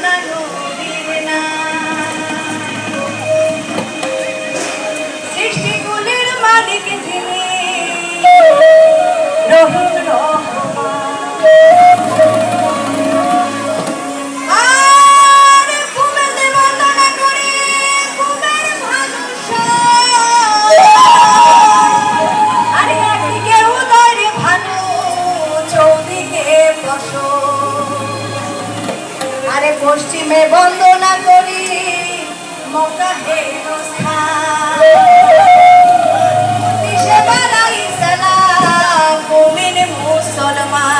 Nana, আরে পশ্চিমে বন্দনা করি মকা হে মুসলমান।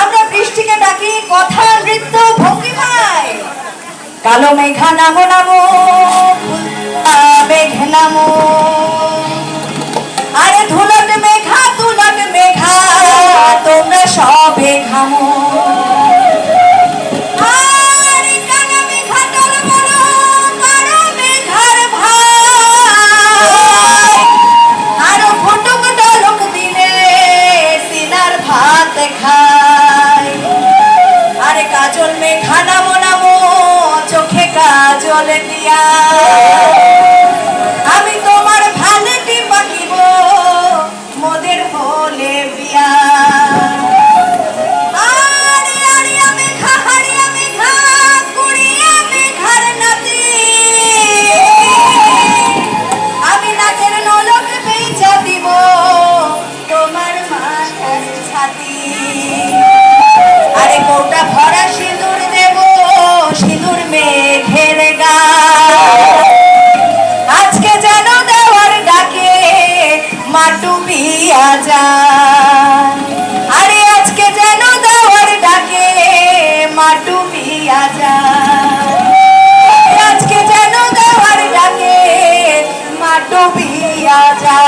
আমরা বৃষ্টিকে ডাকি কথা নৃত্য ভঙ্গিমায়। কালো মেঘা নামো নামো মেঘ নামো। Hallelujah. ফিরা যায়।